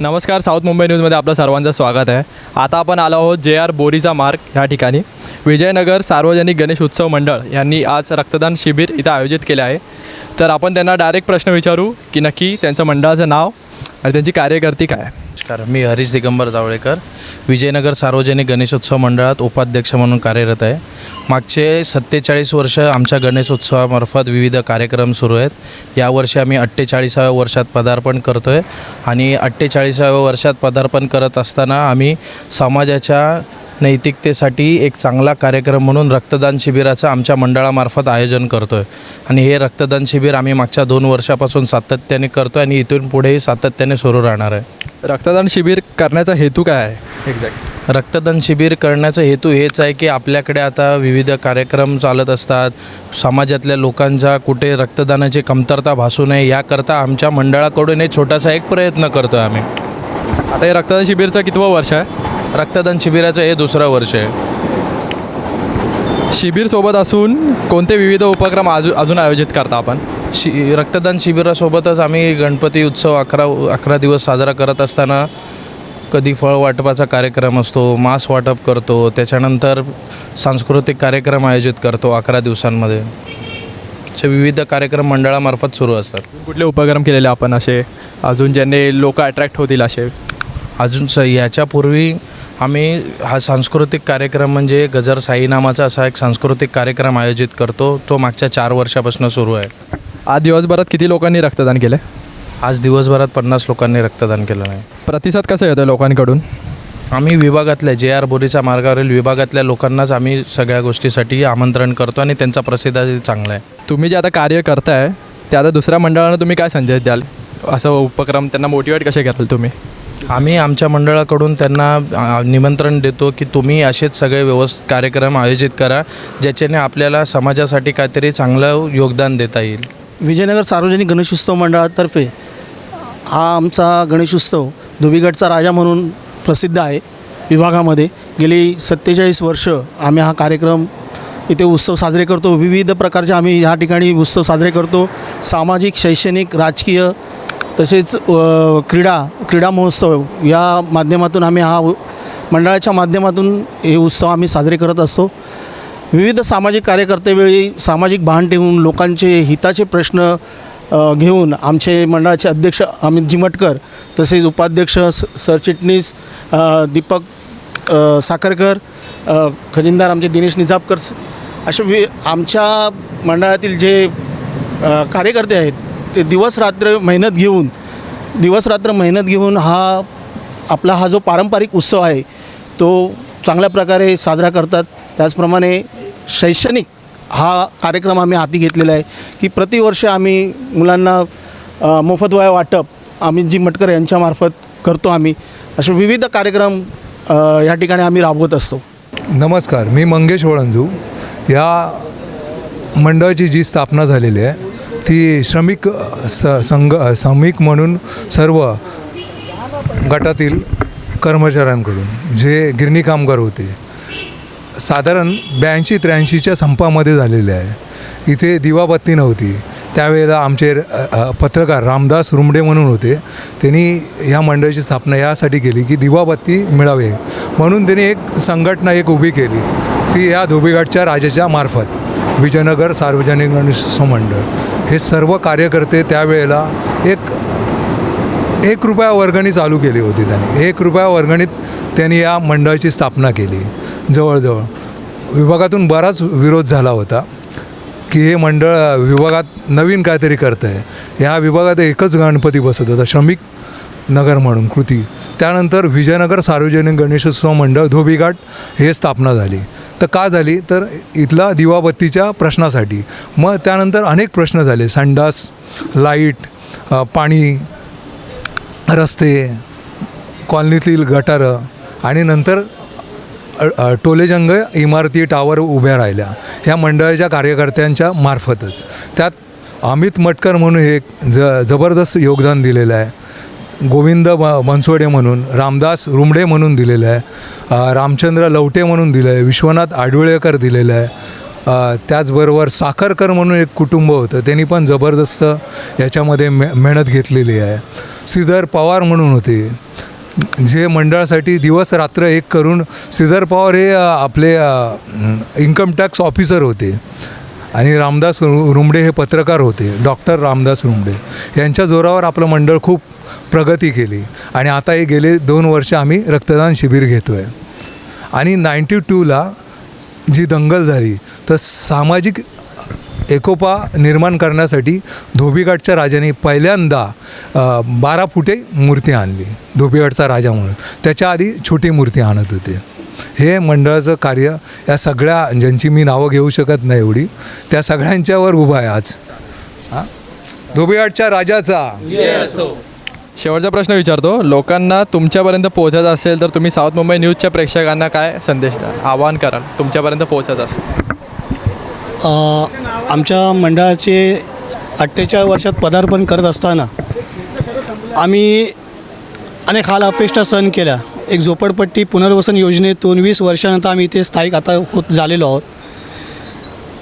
नमस्कार साऊथ मुंबई न्यूजमध्ये आपलं सर्वांचं स्वागत आहे. आता आपण आलो आहोत जे आर बोरीचा मार्ग ह्या ठिकाणी. विजयनगर सार्वजनिक गणेश उत्सव मंडळ यांनी आज रक्तदान शिबिर इथं आयोजित केले आहे. तर आपण त्यांना डायरेक्ट प्रश्न विचारू की नक्की त्यांचं मंडळाचं नाव आणि त्यांची कार्यकर्ती काय आहे. नमस्कार मी हरीश दिगंबर जावळेकर. विजयनगर सार्वजनिक गणेशोत्सव मंडळात उपाध्यक्ष म्हणून कार्यरत आहे. मागचे सत्तेचाळीस वर्ष आमच्या गणेशोत्सवामार्फत विविध कार्यक्रम सुरू आहेत. यावर्षी आम्ही अठ्ठेचाळीसाव्या वर्षात पदार्पण करतो आहे आणि अठ्ठेचाळीसाव्या वर्षात पदार्पण करत असताना आम्ही समाजाच्या नैतिकतेसाठी एक चांगला कार्यक्रम म्हणून रक्तदान शिबिराचं आमच्या मंडळामार्फत आयोजन करतो आहे आणि हे रक्तदान शिबिर आम्ही मागच्या दोन वर्षापासून सातत्याने करतो आहे आणि इथून पुढेही सातत्याने सुरू राहणार आहे. रक्तदान शिबिर करण्याचा हेतू काय आहे? एक्झॅक्ट रक्तदान शिबिर करण्याचा हेतू हेच आहे की आपल्याकडे आता विविध कार्यक्रम चालत असतात. समाजातल्या लोकांच्या कुठे रक्तदानाची कमतरता भासू नये याकरता आमच्या मंडळाकडून एक छोटासा एक प्रयत्न करतो आहे आम्ही. आता हे रक्तदान शिबिरचं कितवं वर्ष आहे? रक्तदान शिबिराचं हे दुसरं वर्ष आहे. शिबिरसोबत असून कोणते विविध उपक्रम अजून अजून आयोजित करता आपण? शि रक्तदान शिबिरासोबतच आम्ही गणपती उत्सव अकरा अकरा दिवस साजरा करत असताना कधी फळ वाटपाचा कार्यक्रम असतो मांस वाटप करतो त्याच्यानंतर सांस्कृतिक कार्यक्रम आयोजित करतो अकरा दिवसांमध्ये. असे विविध कार्यक्रम मंडळामार्फत सुरू असतात. कुठले उपक्रम केलेले आपण असे? अजून ज्यांनी लोक अट्रॅक्ट होतील असे? अजून स याच्यापूर्वी आम्ही हा सांस्कृतिक कार्यक्रम म्हणजे गजर साई नामाचा असा एक सांस्कृतिक कार्यक्रम आयोजित करतो तो मागच्या चार वर्षापासून सुरू आहे. आज दिवसभरात किती लोकांनी रक्तदान केलं आज दिवसभरात पन्नास लोकांनी रक्तदान केलं आहे प्रतिसाद कसा येतो लोकांकडून? आम्ही विभागातल्या जे आर बोरीच्या मार्गावरील विभागातल्या लोकांनाच आम्ही सगळ्या गोष्टीसाठी आमंत्रण करतो आणि त्यांचा प्रतिसाद चांगला आहे. तुम्ही जे आता कार्य करताय ते आता दुसऱ्या मंडळांना तुम्ही काय संदेश द्याल? असं उपक्रम त्यांना मोटिवेट कसे कराल तुम्ही? आम्ही आमच्या मंडळाकडून त्यांना निमंत्रण देतो की तुम्ही असेच सगळे व्यवस्थित कार्यक्रम आयोजित करा ज्याच्याने आपल्याला समाजासाठी काहीतरी चांगलं योगदान देता येईल. विजयनगर सार्वजनिक गणेशोत्सव मंडळातर्फे हा आमचा गणेशोत्सव धुबीगडचा राजा म्हणून प्रसिद्ध आहे विभागामध्ये. गेली सत्तेचाळीस वर्ष आम्ही हा कार्यक्रम इथे उत्सव साजरे करतो. विविध प्रकारचे आम्ही ह्या ठिकाणी उत्सव साजरे करतो. सामाजिक शैक्षणिक राजकीय तसेच क्रीडा क्रीडा महोत्सव या माध्यमातून आम्ही हा मंडळाच्या माध्यमातून हे उत्सव आम्ही साजरे करत असतो. विविध सामाजिक कार्यकर्तेवेळी सामाजिक भान ठेवून लोकांचे हिताचे प्रश्न घेऊन आमचे मंडळाचे अध्यक्ष अमित जिमटकर तसेच उपाध्यक्ष स सरचिटणीस दीपक साखरकर खजिनदार आमचे दिनेश निजापकर असे वि आमच्या मंडळातील जे कार्यकर्ते आहेत ते दिवसरात्र मेहनत घेऊन दिवसरात्र मेहनत घेऊन हा आपला हा जो पारंपरिक उत्सव आहे तो चांगल्या प्रकारे साजरा करतात. त्याचप्रमाणे शैक्षणिक हा कार्यक्रम आम्ही हाती घेतलेला आहे की प्रतिवर्ष आम्ही मुलांना मोफत वया वाटप अमितजी मटकर यांच्यामार्फत करतो आम्ही असे विविध कार्यक्रम या ठिकाणी आम्ही राबवत असतो. नमस्कार मी मंगेश वळंजू. या मंडळाची जी स्थापना झालेली आहे ती श्रमिक स संघ श्रमिक म्हणून सर्व गटातील कर्मचाऱ्यांकडून जे गिरणी कामगार होते साधारण ब्याऐंशी त्र्याऐंशीच्या संपामध्ये झालेले आहे. इथे दिवाबत्ती नव्हती. त्यावेळेला आमचे पत्रकार रामदास रुमडे म्हणून होते. त्यांनी ह्या मंडळाची स्थापना यासाठी केली की दिवाबत्ती मिळावे. म्हणून त्यांनी एक संघटना एक उभी केली. ती या धोबीघाटच्या राजाच्या मार्फत विजयनगर सार्वजनिक गणेश मंडळ. हे सर्व कार्यकर्ते त्यावेळेला एक एक रुपया वर्गणी चालू केली होती त्यांनी. एक रुपया वर्गणीत त्यांनी या मंडळाची स्थापना केली. जवळजवळ. विभागातून बराच विरोध झाला होता की हे मंडळ विभागात नवीन काहीतरी करतं आहे ह्या विभागात एकच गणपती बसत होता श्रमिक नगर म्हणून कृती. त्यानंतर विजयनगर सार्वजनिक गणेशोत्सव मंडळ धोबीघाट हे स्थापना झाली. तर का झाली? तर इथला दिवाबत्तीच्या प्रश्नासाठी. मग त्यानंतर अनेक प्रश्न झाले. संडास लाइट पाणी रस्ते कॉलनीतील गटारं आणि नंतर टोलेजंग इमारती टावर उभ्या राहिल्या. ह्या मंडळाच्या कार्यकर्त्यांच्या मार्फतच. त्यात अमित मटकर म्हणून एक ज जबरदस्त योगदान दिलेलं आहे. गोविंद बनसोडे म्हणून रामदास रुमडे म्हणून दिलेलं आहे. रामचंद्र लवटे म्हणून दिलं आहे. विश्वनाथ आडवळेकर दिलेलं आहे. त्याचबरोबर साखरकर म्हणून एक कुटुंब होतं. त्यांनी पण जबरदस्त याच्यामध्ये मे मेहनत घेतलेली आहे. श्रीधर पवार म्हणून होते. जे मंडळासाठी दिवस रात्र एक करून श्रीधर पवार हे आपले इन्कम टॅक्स ऑफिसर होते. आणि रामदास रु- रुमडे हे पत्रकार होते. डॉक्टर रामदास रुमडे यांच्या जोरावर आपलं मंडळ खूप प्रगती केली. आणि आता हे गेले दोन वर्ष आम्ही रक्तदान शिबिर घेतो आहे आणि नाईंटी टूला जी दंगल झाली तर सामाजिक एकोपा निर्माण करण्यासाठी धोबीघाटच्या राजाने पहिल्यांदा बारा फुटे मूर्ती आणली धोबीघाटचा राजा म्हणून. त्याच्या आधी छोटी मूर्ती आणत होते. हे मंडळाचं कार्य या सगळ्या ज्यांची मी नावं घेऊ शकत नाही एवढी त्या सगळ्यांच्यावर उभं आहे आज. हां? धोबीघाटच्या राजाचा. शेवटचा प्रश्न विचारतो. लोकांना तुमच्यापर्यंत पोहोचायचं असेल तर तुम्ही साऊथ मुंबई न्यूजच्या प्रेक्षकांना काय संदेश द्या? आवाहन कराल तुमच्यापर्यंत पोहोचायचं असेल. आमच्या मंडळाचे अठ्ठेचाळीस वर्षात पदार्पण करत असताना आम्ही अनेक हाल अपेष्टा सहन केल्या एक झोपडपट्टी पुनर्वसन योजनेतून वीस वर्षानंतर आम्ही इथे स्थायिक आता होत झालेलो आहोत.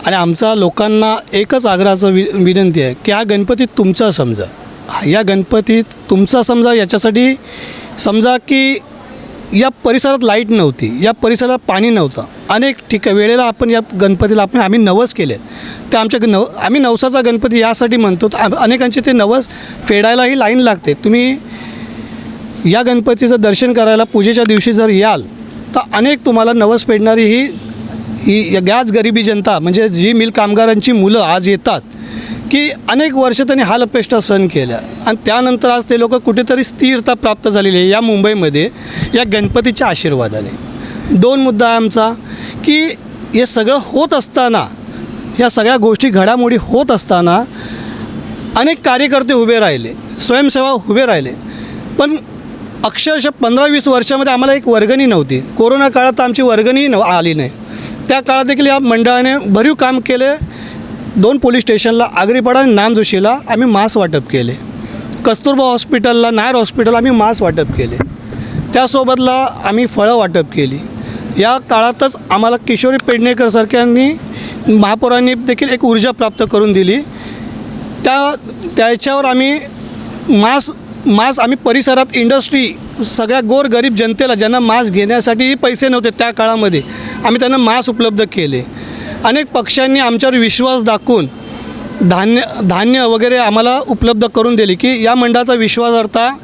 आणि आमचा लोकांना एकच आग्रहाचं वि विनंती आहे की हा गणपती तुमचा समजा. या गणपतीत तुमचा समजा याच्यासाठी समजा की या परिसरात लाइट नव्हती या परिसरात पाणी नव्हतं. अनेक ठिका वेळेला आपण या गणपतीला आपण आम्ही नवस केले. ते आमच्या नव आम्ही नवसाचा गणपती यासाठी म्हणतो आम- अनेकांचे ते नवस फेडायलाही लाईन लागते. तुम्ही या गणपतीचं दर्शन करायला पूजेच्या दिवशी जर याल तर अनेक तुम्हाला नवस फेडणारी ही ही गॅस गरिबी जनता म्हणजे जी मिल कामगारांची मुलं आज येतात की अनेक वर्ष त्यांनी हालअपेष्टा सहन केल्या. आणि त्यानंतर आज ते लोक कुठेतरी स्थिरता प्राप्त झालेली आहे या मुंबईमध्ये या गणपतीच्या आशीर्वादाने. दोन मुद्दा आहे आमचा की हे सगळं होत असताना या सगळ्या गोष्टी घडामोडी होत असताना अनेक कार्यकर्ते उभे राहिले स्वयंसेवा उभे राहिले. पण अक्षरशः पंधरा वीस वर्षामध्ये आम्हाला एक वर्गणी नव्हती. कोरोना काळात आमची वर्गणीही नव आली नाही. त्या काळात देखील या मंडळाने भरीव काम केले दोन पोलीस स्टेशनला आगरीपाडा आणि नामजोशीला आम्ही मास्क वाटप केले. कस्तुरबा हॉस्पिटलला नायर हॉस्पिटल आम्ही मास्क वाटप केले. त्यासोबतला आम्ही फळं वाटप केली. या काळातच आम्हाला किशोरी पेडणेकरसारख्यांनी महापौरांनी देखील एक ऊर्जा प्राप्त करून दिली. त्या त्याच्यावर आम्ही मास मास आम्ही परिसरात इंडस्ट्री सगळ्या गोर गरीब जनतेला ज्यांना मास्क घेण्यासाठी पैसे नव्हते त्या काळामध्ये आम्ही त्यांना मास उपलब्ध केले. अनेक पक्षांनी आमच्यावर विश्वास दाखवून धान्य धान्य वगैरे आम्हाला उपलब्ध करून दिली की या मंडळाचा विश्वासार्हता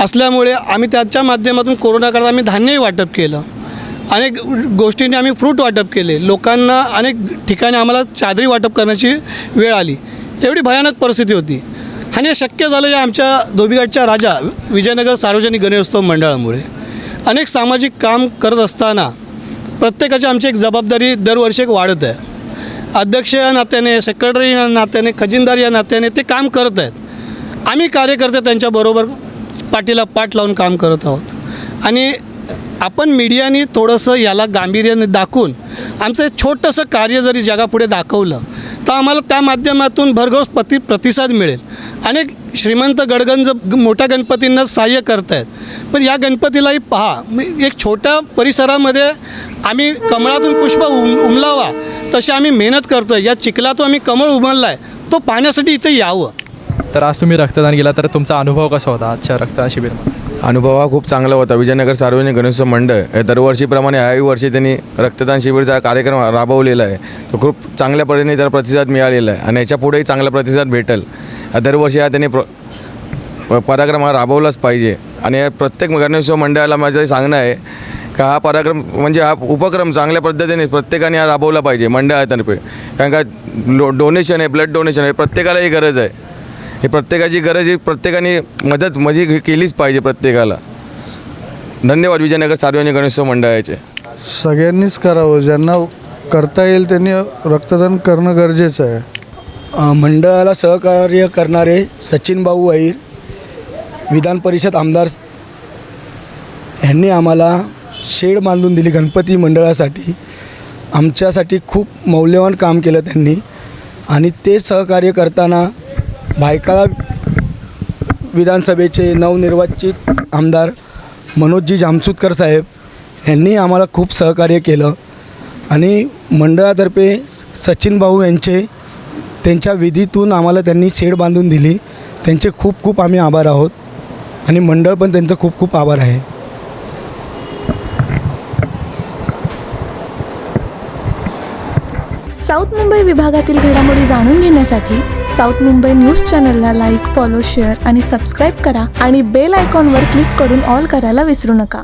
असल्यामुळे आम्ही त्याच्या माध्यमातून कोरोनाकाळात आम्ही धान्यही वाटप केलं. अनेक गोष्टींनी आम्ही फ्रूट वाटप केले. लोकांना अनेक ठिकाणी आम्हाला चादरी वाटप करण्याची वेळ आली. एवढी भयानक परिस्थिती होती. आणि हे शक्य झालं या आमच्या धोबीघाटच्या राजा विजयनगर सार्वजनिक गणेशोत्सव मंडळामुळे. अनेक सामाजिक काम करत असताना प्रत्येकाची आमची एक जबाबदारी दरवर्षी एक वाढत आहे. अध्यक्ष या नात्याने सेक्रेटरी या नात्याने खजिनदार या नात्याने ते काम करत आहेत. आम्ही कार्यकर्ते त्यांच्याबरोबर पाठीला पाठ लावून काम करत आहोत. आणि आपण मीडियाने थोडंसं याला गांभीर्याने दाखवून आमचं एक छोटंसं कार्य जरी जगापुढे दाखवलं तर आम्हाला त्या माध्यमातून भरघोस प्रति प्रतिसाद मिळेल. अनेक श्रीमंत गडगंज मोठ्या गणपतींना सहाय्य करत आहेत पण या गणपतीलाही पहा मी- एक छोट्या परिसरामध्ये आम्ही कमळातून पुष्प उम उमलावा तशी आम्ही मेहनत करतो आहे या चिखलातून आम्ही कमळ उमलला आहे तो पाहण्यासाठी इथे यावं. तर आज तुम्ही रक्तदान केला तर तुमचा अनुभव कसा होता आजच्या रक्तदान शिबिरमध्ये? अनुभव हा खूप चांगला होता. विजयनगर सार्वजनिक गणेशोत्सव मंडळ हे दरवर्षीप्रमाणे ह्याही वर्षी त्यांनी रक्तदान शिबिरचा कार्यक्रम राबवलेला आहे. तो खूप चांगल्या पद्धतीने त्याला प्रतिसाद मिळालेला आहे. आणि याच्या पुढेही चांगला प्रतिसाद भेटेल. दरवर्षी हा त्यांनी प्र प- पराक्रम हा राबवलाच पाहिजे. आणि या प्रत्येक गणेशोत्सव मंडळाला माझं सांगणं आहे का हा पराक्रम म्हणजे हा उपक्रम चांगल्या पद्धतीने प्रत्येकाने हा राबवला पाहिजे मंडळातर्फे. कारण का डो डोनेशन आहे ब्लड डोनेशन आहे प्रत्येकाला ही गरज आहे. हे प्रत्येकाची गरज ही प्रत्येकाने मदत म्हणजे केलीच पाहिजे प्रत्येकाला. धन्यवाद विजयनगर सार्वजनिक गणेशोत्सव मंडळाचे. सगळ्यांनीच करावं. ज्यांना करता येईल त्यांनी रक्तदान करणं गरजेचं आहे. मंडळाला सहकार्य करणारे सचिन भाऊ अहिर विधान परिषद आमदार ह्यांनी आम्हाला शेड बांधून दिली गणपती मंडळासाठी. आमच्यासाठी खूप मौल्यवान काम केलं त्यांनी आणि ते सहकार्य करताना भायकाळा विधानसभेचे नवनिर्वाचित आमदार मनोजजी जामसुतकर साहेब यांनी आम्हाला खूप सहकार्य केलं आणि मंडळातर्फे सचिन भाऊ यांचे त्यांच्या विधीतून आम्हाला त्यांनी शेड बांधून दिली. त्यांचे खूप खूप आम्ही आभार आहोत. आणि मंडळ पण त्यांचं खूप खूप आभार आहे. साऊथ मुंबई विभागातील घडामोडी जाणून घेण्यासाठी साऊथ मुंबई न्यूज चॅनलला लाईक फॉलो शेअर आणि सबस्क्राईब करा आणि बेल आयकॉनवर क्लिक करून ऑल करायला विसरू नका.